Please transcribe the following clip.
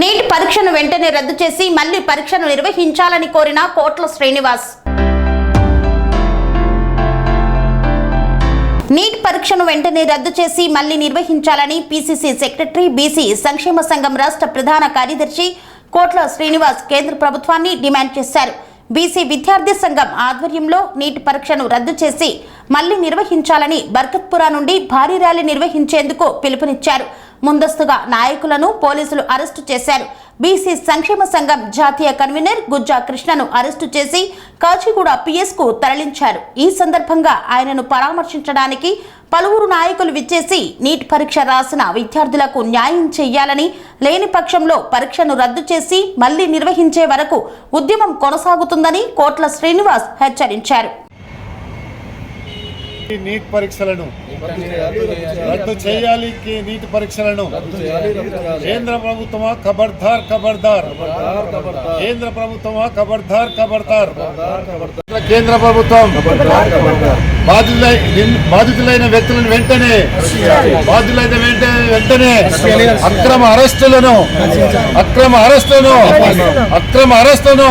Neat పరీక్షను వెంటనే రద్దు చేసి మళ్ళీ పరీక్షను నిర్వహించాలని కోరిన కోట్ల శ్రీనివాస్. నీట్ పరీక్షను వెంటనే రద్దు చేసి మళ్ళీ నిర్వహించాలని పీసీసీ సెక్రటరీ బీసీ సంక్షేమ సంఘం రాష్ట్ర ప్రధాన కార్యదర్శి కోట్ల శ్రీనివాస్ కేంద్ర ప్రభుత్వాన్ని డిమాండ్ చేశారు. బీసీ విద్యార్థి సంఘం ఆధ్వర్యంలో నీట్ పరీక్షను రద్దు చేసి మళ్ళీ నిర్వహించాలని బర్కత్పురా నుండి భారీ ర్యాలీ నిర్వహించేందుకు పిలుపునిచ్చారు. ముందస్తుగా నాయకులను పోలీసులు అరెస్టు చేశారు. బీసీ సంక్షేమ సంఘం జాతీయ కన్వీనర్ గుజ్జా కృష్ణను అరెస్టు చేసి కాచిగూడ పిఎస్కు తరలించారు. ఈ సందర్భంగా ఆయనను పరామర్శించడానికి పలువురు నాయకులు విచ్చేసి నీట్ పరీక్ష రాసిన విద్యార్థులకు న్యాయం చేయాలని లేని పక్షంలో పరీక్షను రద్దు చేసి మళ్ళీ నిర్వహించే వరకు ఉద్యమం కొనసాగుతుందని కోట్ల శ్రీనివాస్ హెచ్చరించారు. నీట్ పరీక్షలను. రద్దు చేయాలి నీట్ పరీక్షలను. కేంద్ర ప్రభుత్వమా ఖబర్దార్ ఖబర్దార్ కేంద్ర ప్రభుత్వమా ఖబర్దార్ ఖబర్దార్ కేంద్ర ప్రభుత్వం బాధితులై బాధితులైన వ్యక్తులను వెంటనే బాధితులైన వెంటనే వెంటనే అక్రమ అరెస్టులను అక్రమ అరెస్టులను అక్రమ అరెస్టును